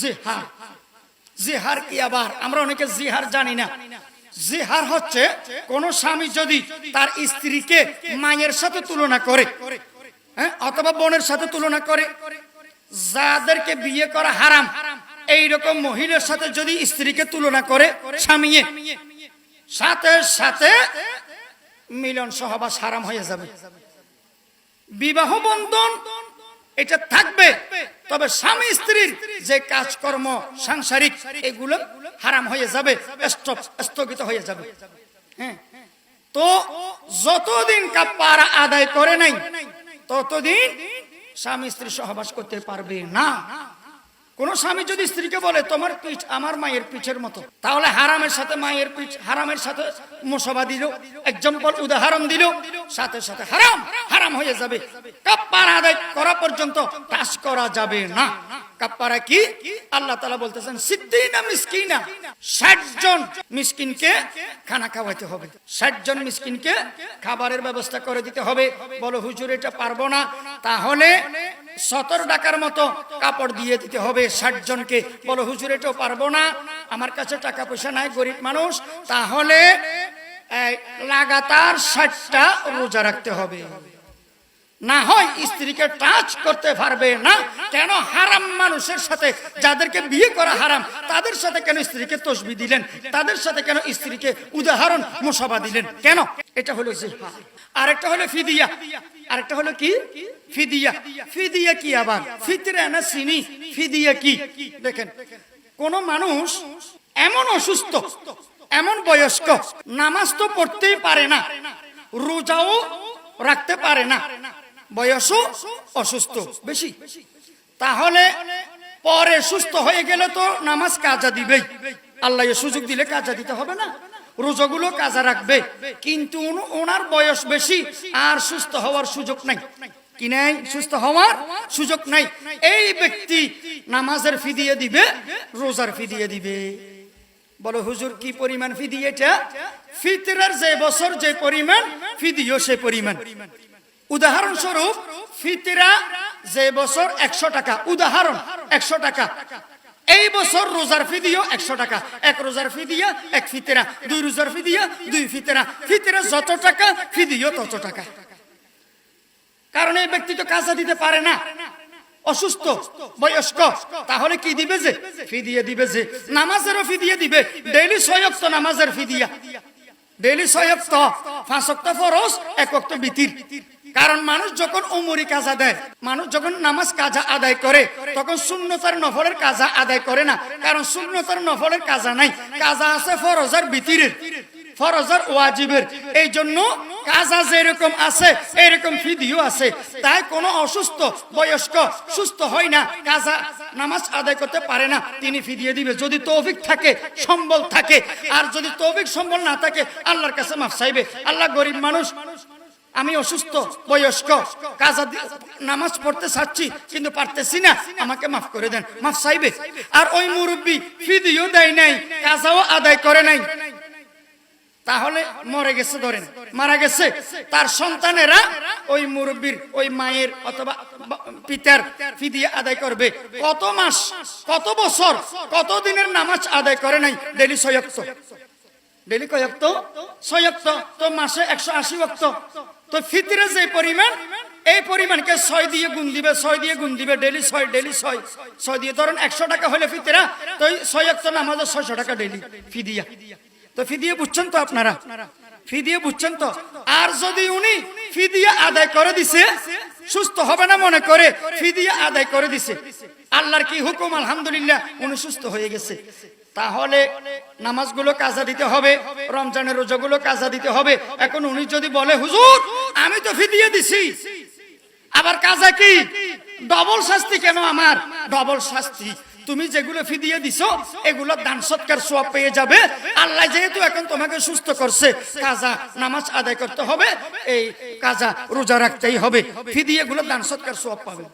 জিহার। জিহার কি আবার? আমরা অনেকে জিহার জানি না। জিহার হচ্ছে কোন স্বামী যদি তার স্ত্রীকে মায়ের সাথে তুলনা করে হ্যাঁ অথবা বোনের সাথে তুলনা করে, যাদেরকে বিয়ে করা হারাম এই রকম মহিলার সাথে যদি স্ত্রীকে তুলনা করে স্বামীয়ে, সাথে সাথে মিলন সহবাস হারাম হয়ে যাবে। বিবাহ বন্ধন, এটা থাকবে তবে স্বামী স্ত্রীর যে কাজকর্ম সাংসারিক, এগুলো হারাম হয়ে যাবে স্থগিত হয়ে যাবে। হ্যাঁ? তো যতদিন কাপ্পারা আদায় করে নাই, ততদিন স্বামী স্ত্রী সহবাস করতে পারবে না। কোন স্বামী যদি স্ত্রীকে বলে, তোমার পিঠ আমার মায়ের পিঠের মতো। তাহলে হারামের সাথে মায়ের পিঠ, হারামের সাথে মোসবা দিল এক্সাম্পল উদাহরণ দিল, সাথে সাথে হারাম হারাম হয়ে যাবে। কাপ্পার আদায় করা পর্যন্ত টাচ করা যাবে না। কাপ্পারা কি? আল্লাহ তালা বলতেছেন, সিদ্দিনা মিসকিনা, ষাট জন মিসকিনকে খানা খাওয়াইতে হবে। ষাট জন মিসকিনকে খাবারের ব্যবস্থা করে দিতে হবে। বলো, হুজুর, এটা পারব না। তাহলে সতেরো টাকার মতো কাপড় দিয়ে দিতে হবে। ষাট জনকে বলো, হুজুর, এটাও পারব না। আমার কাছে টাকা পয়সা নাই, গরিব মানুষ। তাহলে লাগাতার ষাটটা রোজা রাখতে হবে। না হয় স্ত্রীকে টাচ করতে পারবে না। কেন হারাম মানুষের সাথে যাদেরকে বিয়ে করা হারাম, তাদের সাথে কেন স্ত্রীকে তসবি দিলেন? তাদের সাথে কেন স্ত্রীকে উদাহরণ মোসাবা দিলেন? কেন? এটা হলো আরেকটা হলো ফিদিয়া। আরেকটা হলো কি? ফিদিয়া। ফিদিয়া কি আবার? ফিতরে না চিনি ফিদিয়া কি? দেখেন, কোন মানুষ এমন অসুস্থ, এমন বয়স্ক, নামাজ তো পড়তেই পারে না, রোজাও রাখতে পারে না বয়সও অসুস্থ, বেশি। তাহলে পরে সুস্থ হয়ে গেলে তো নামাজ কাজা দিবেই আল্লাহ সুযোগ দিলে কাজা দিতে হবে না। রোজাগুলো কাজা রাখবে। কিন্তু ওনার বয়স বেশি আর সুস্থ হওয়ার সুযোগ নাই। কি নাই? সুস্থ হওয়ার সুযোগ নাই। এই ব্যক্তি নামাজের ফি দিয়ে দিবে, রোজার ফি দিয়ে দিবে। বলো, হুজুর, কি পরিমাণ ফি দিয়ে এটা? ফিতরের যে বছর যে পরিমাণ, ফি দিও সে পরিমাণ। উদাহরণস্বরূপ, ফিতরা যে বছর একশো টাকা, উদাহরণ, একশো টাকা। এই বছর রোজার ফি দিও একশো টাকা। এক রোজার ফি দিয়া এক ফিতেরা, দুই রোজার ফি দিয়া দুই ফিতেরা। ফিতেরা যত টাকা, ফি দিও তত টাকা। কারণ এই ব্যক্তি তো কাজা দিতে পারে না। অসুস্থ, বয়স্ক, তাহলে কি দিবে যে? ফি দিয়ে দিবে যে। নামাজেরও ফি দিয়ে দিবে। ডেইলি সয়ক্ত নামাজের ফি দিয়া। ডেইলি সয়ক্ত ফাঁসক্ত ফরস একক্ত বিতির। কারণ মানুষ যখন উমরি কাজা দেয়, মানুষ যখন নামাজ কাজা আদায় করে, তখন শূন্যতার নফলের কাজা আদায় করে না। কারণ শূন্যতার নফলের কাজা নাই। কাজা আছে ফরজার বিতিরের ফরজার ওয়াজিবের। এই জন্য কাজা যেরকম আছে, এরকম ফিদিও আছে। তাই কোনো অসুস্থ, বয়স্ক, সুস্থ হয় না, কাজা নামাজ আদায় করতে পারে না। তিনি ফিদিয়ে দিবে। যদি তৌফিক থাকে, সম্বল থাকে। আর যদি তৌফিক সম্বল না থাকে, আল্লাহর কাছে মাফ চাইবে। আল্লাহ গরিব মানুষ আমি অসুস্থ, বয়স্ক, কাজা নামাজ পড়তে চাচ্ছি কিন্তু পারতেছি না। আমাকে মাফ করে দেন, মাফ চাইবে। আর ওই মুরব্বী ফিদিও দেয় নাই, কাজাও আদায় করে নাই। তাহলে মরে গেছে ধরেন, মারা গেছে। তার সন্তানেরা ওই মুরব্বীর, ওই মায়ের অথবা পিতার ফিদিয়ে আদায় করবে। কত মাস, কত বছর, কত দিনের নামাজ আদায় করে নাই ডেলি সয়ক্ত। ডেলি কয়ক্ত সয়ক্ত তো মাসে একশো আশি অক্ত তো ফিতরে যে পরিমাণ, এই পরিমাণকে ছয় দিয়ে গুণ দিবে, ছয় দিয়ে গুণ দিবে, ডেলি ছয় ডেলি ছয়। ছয় দিয়ে ধরেন একশো টাকা হলে ফিতরা, তো ছয় অক্ত নামাজের ছয়শো টাকা ডেলি ফিদিয়া। তো ফি দিয়ে বুঝছেন তো আপনারা? ফি দিয়ে বুঝছেন তো? আর যদি উনি ফি দিয়ে আদায় করে দিছে, সুস্থ হবে না মনে করে ফি দিয়ে আদায় করে দিছে। আল্লাহর কি হুকুম? আলহামদুলিল্লাহ, উনি সুস্থ হয়ে গেছে। তাহলে নামাজগুলো কাজা দিতে হবে, রমজানের রোজাগুলো কাজা দিতে হবে। এখন উনি যদি বলে, হুজুর, আমি তো ফি দিয়ে দিছি। আবার কাজা কি? ডবল শাস্তি কেন আমার? ডবল শাস্তি। তুমি যেগুলো ফিদিয়ে দিছো, এগুলো দান সৎকার সোয়াব পেয়ে যাবে। আল্লাহ যেহেতু এখন তোমাকে সুস্থ করছে, কাজা নামাজ আদায় করতে হবে, এই কাজা রোজা রাখতেই হবে। ফিদিয়ে গুলো দান সৎকার সোয়াব পাবে।